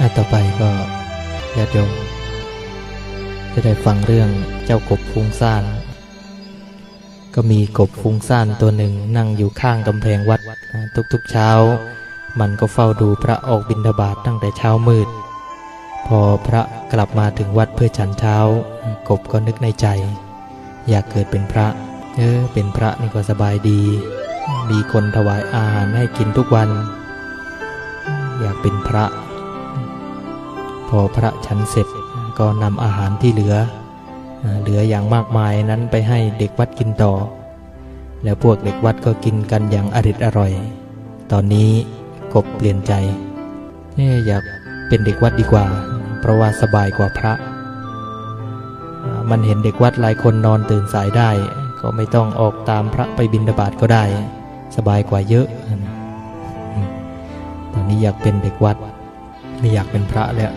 อะต่อไปก็ญาติโยมจะได้ฟังเรื่องเจ้ากบฟุ้งซ่าน ก็มีกบฟุ้งซ่านตัวหนึ่งนั่งอยู่ข้างกำแพงวัดนะทุกๆเช้า มันก็เฝ้าดูพระออกบิณฑบาตตั้งแต่เช้ามืด พอพระกลับมาถึงวัดเพื่อฉันเช้า กบก็นึกในใจ อยากเกิดเป็นพระ เออเป็นพระนี่ก็สบายดี มีคนถวายอาหารให้กินทุกวัน อยากเป็นพระ พอพระฉันเสร็จก็นำอาหารที่เหลือ เหลืออย่างมากมายนั้นไปให้เด็กวัดกินต่อ แล้วพวกเด็กวัดก็กินกันอย่างอริดอร่อย ตอนนี้กบเปลี่ยนใจเอ๊ะอยากเป็นเด็กวัดดีกว่า เพราะว่าสบายกว่าพระ มันเห็นเด็กวัดหลายคนนอนตื่นสายได้ ก็ไม่ต้องออกตามพระไปบิณฑบาตก็ได้ สบายกว่าเยอะ ตอนนี้อยากเป็นเด็กวัด ไม่อยากเป็นพระแล้ว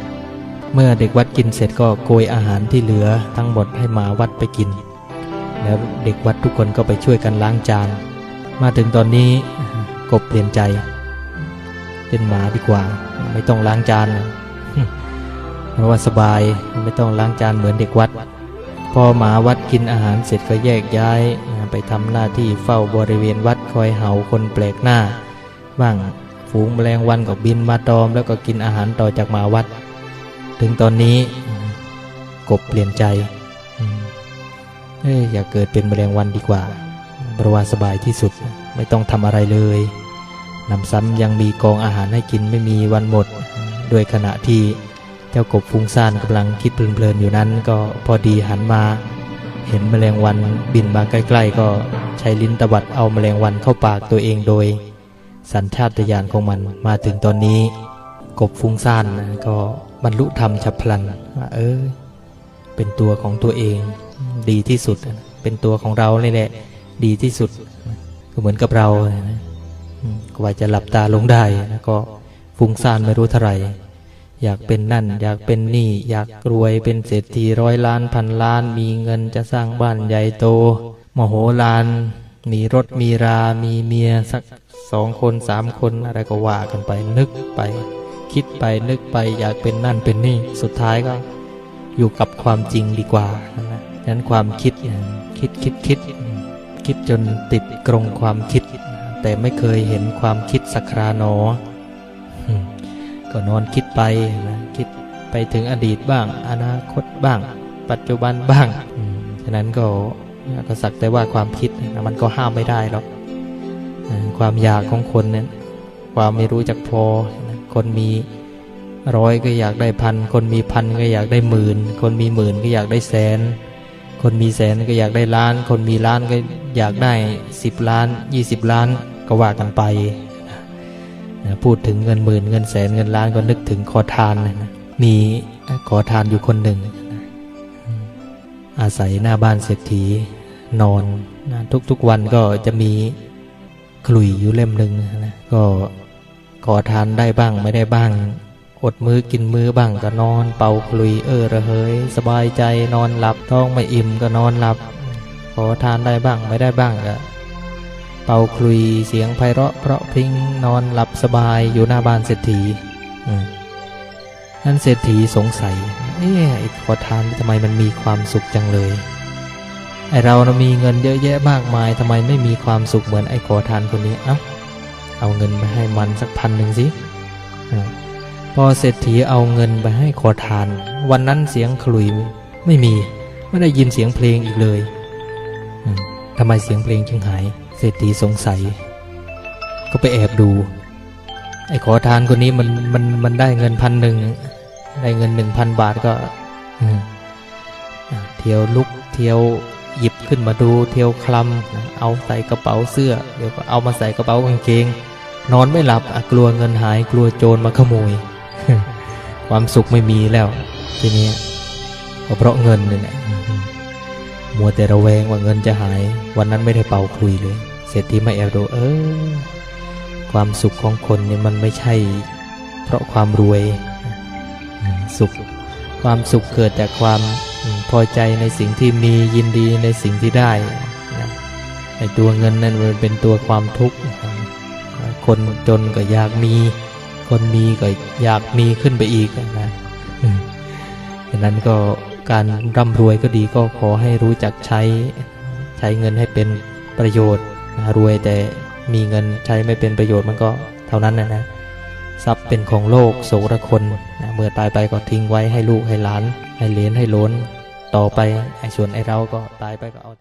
เมื่อเด็กวัดกินเสร็จก็โกยอาหารที่เหลือทั้งหมดให้หมาวัดไปกิน แล้วเด็กวัดทุกคนก็ไปช่วยกันล้างจาน มาถึงตอนนี้กบเปลี่ยนใจเป็นหมาดีกว่า ไม่ต้องล้างจานเพราะว่าสบายไม่ต้องล้างจานเหมือนเด็กวัด พอหมาวัดกินอาหารเสร็จก็แยกย้ายไปทำหน้าที่เฝ้าบริเวณวัดคอยเห่าคนแปลกหน้า บ้างฝูงแมลงวันก็บินมาตอมแล้วก็กินอาหารต่อจากหมาวัด ถึงตอนนี้ กบเปลี่ยนใจเอ้ยอยากเกิดเป็นแมลงวันดีกว่าเพราะว่าสบายที่สุดไม่ต้องทำอะไรเลยนำซ้ำยังมีกองอาหารให้กินไม่มีวันหมด ด้วยขณะที่เจ้ากบฟุ้งซ่านกำลังคิดเพลินๆอยู่นั้น ก็พอดีหันมา เห็นแมลงวันบินมาใกล้ๆ ก็ใช้ลิ้นตวัดเอาแมลงวันเข้าปากตัวเองโดย สัญชาตญาณของมันมาถึงตอนนี้ กบฟุ้งซ่านนะก็บรรลุธรรมฉับพลันว่าเออ เป็นตัวของตัวเอง ดีที่สุด เป็นตัวของเราเลยแหละ ดีที่สุด ก็เหมือนกับเรานะกว่าจะหลับตาลงได้นะก็ฟุ้งซ่านไม่รู้เท่าไหร่อยากเป็นนั่น อยากเป็นนี่ อยากรวยเป็นเศรษฐีร้อยล้านพันล้าน มีเงินจะสร้างบ้านใหญ่โต มโหฬารมีรถมีรา มีเมียสักสองคนสามคนอะไรก็ว่ากันไปนึกไป คิดไปนึกไปอยากเป็นนั่นเป็นนี่ สุดท้ายก็อยู่กับความจริงดีกว่านะนั้นความคิดคิดคิดคิด คิดจนติดกรงความคิด แต่ไม่เคยเห็นความคิดสักคราหนอ ก็นอนคิดไปนะคิดไปถึงอดีตบ้าง อนาคตบ้าง ปัจจุบันบ้างฉะนั้นก็ก็สักแต่ว่าความคิดมันก็ห้ามไม่ได้หรอกความอยากของคนนี่ยความไม่รู้จักพอ คนมีร้อยก็อยากได้พัน คนมีพันก็อยากได้หมื่น คนมีหมื่นก็อยากได้แสน คนมีแสนก็อยากได้ล้าน คนมีล้านก็อยากได้สิบล้านยี่สิบล้านก็ว่ากันไปพูดถึงเงินหมื่นเงินแสนเงินล้านก็นึกถึงขอทานนะมีขอทานอยู่คนหนึ่ง อาศัยหน้าบ้านเศรษฐีนอนนะทุกๆวันก็จะมีขลุ่ยอยู่เล่มหนึ่งนะก็ ขอทานได้บ้างไม่ได้บ้าง อดมือกินมือบ้างก็นอน เป่าขลุยเออระเหย สบายใจนอนหลับท้องไม่อิ่มก็นอนหลับ ขอทานได้บ้างไม่ได้บ้างก็เป่าคลุยเสียงไพเราะเพราะพริ้งนอนหลับสบายอยู่หน้าบ้านเศรษฐีนั่นเศรษฐีสงสัย เอ๊ะขอทานทำไมมันมีความสุขจังเลยไอเรานะมีเงินเยอะแยะมากมายทำไมไม่มีความสุขเหมือนไอขอทานคนนี้เอ้า เอาเงินไปให้มันสักพันหนึ่งสิพอเศรษฐีเอาเงินไปให้ขอทาน วันนั้นเสียงขลุยไม่มีไม่ได้ยินเสียงเพลงอีกเลยทำไมเสียงเพลงจึงหาย เศรษฐีสงสัย ก็ไปแอบดู ไอ้ขอทานคนนี้มันมันมันได้เงินพันหนึ่งได้เงินหนึ่งพันบาทก็เที่ยวลุกเที่ยวหยิบขึ้นมาดูเที่ยวคลำเอาใส่กระเป๋าเสื้อ เดี๋ยวก็เอามาใส่กระเป๋ากางเกง นอนไม่หลับกลัวเงินหายกลัวโจรมาขโมย ความสุขไม่มีแล้ว ทีนี้เพราะเงินนี่แหละมัวแต่ระแวงว่าเงินจะหาย วันนั้นไม่ได้เป่าคุยเลยเศรษฐีมาแอบดูเออความสุขของคนเนี่ยมันไม่ใช่ เพราะความรวยสุข ความสุขเกิดจากความพอใจในสิ่งที่มียินดีในสิ่งที่ได้ไอตัวเงินนั่นมันเป็นตัวความทุกข์ คนจนก็อยากมี คนมีก็อยากมีขึ้นไปอีกนะอืมฉะนั้นก็การร่ำรวยก็ดีก็ขอให้รู้จักใช้ใช้เงินให้เป็นประโยชน์นะรวยแต่มีเงินใช้ไม่เป็นประโยชน์มันก็เท่านั้นนะนะทรัพย์เป็นของโลกโสรคนนะเมื่อตายไปก็ทิ้งไว้ให้ลูกให้หลาน ให้เหลนให้โหลนต่อไปไอ้ส่วนไอ้เราก็ตายไปก็เอา